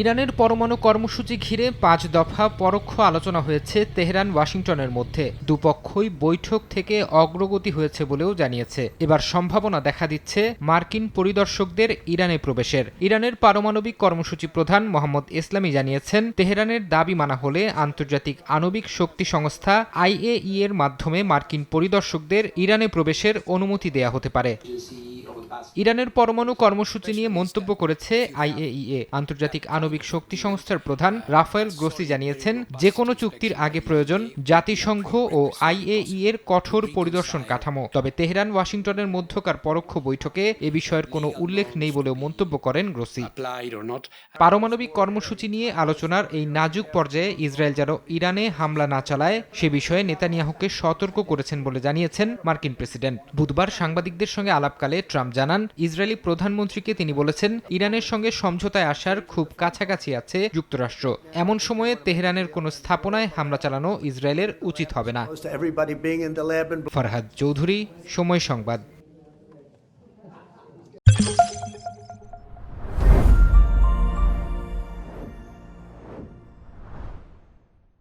ইরানের পরমাণু কর্মসূচি ঘিরে পাঁচ দফা পরোক্ষ আলোচনা হয়েছে তেহরান, ওয়াশিংটনের মধ্যে। দুপক্ষই বৈঠক থেকে অগ্রগতি হয়েছে বলেও জানিয়েছে। এবার সম্ভাবনা দেখা দিচ্ছে মার্কিন পরিদর্শকদের ইরানে প্রবেশের। ইরানের পারমাণবিক কর্মসূচি প্রধান মোহাম্মদ ইসলামী জানিয়েছেন, তেহরানের দাবি মানা হলে আন্তর্জাতিক আণবিক শক্তি সংস্থা আইএই এর মাধ্যমে মার্কিন পরিদর্শকদের ইরানে প্রবেশের অনুমতি দেয়া হতে পারে। ইরানের পরমাণু কর্মসূচি নিয়ে মন্তব্য করেছে আইএইএ। আন্তর্জাতিক আণবিক শক্তি সংস্থার প্রধান রাফায়েল গ্রোসি জানিয়েছেন যে কোনো চুক্তির আগে প্রয়োজন জাতিসংঘ ও আইএই এর কঠোর পরিদর্শন কাঠামো। তবে তেহরান, ওয়াশিংটনের মধ্যকার পরোক্ষ বৈঠকে এ বিষয়ের কোনো উল্লেখ নেই বলেও মন্তব্য করেন গ্রোসি. পারমাণবিক কর্মসূচি নিয়ে আলোচনার এই নাজুক পর্যায়ে ইসরায়েল যেন ইরানে হামলা না চালায়, সে বিষয়ে নেতানিয়াহুকে সতর্ক করেছেন বলে জানিয়েছেন মার্কিন প্রেসিডেন্ট। বুধবার সাংবাদিকদের সঙ্গে আলাপকালে ট্রাম্প জানান ইসরায়েলি প্রধানমন্ত্রীকে তিনি বলেছেন ইরানের সঙ্গে সমঝোতায় আসার খুব কাছাকাছি আছে যুক্তরাষ্ট্র। এমন সময়ে তেহরানের কোনো স্থাপনায় হামলা চালানো ইসরায়েলের উচিত হবে না। ফরহাদ চৌধুরী সময় সংবাদ।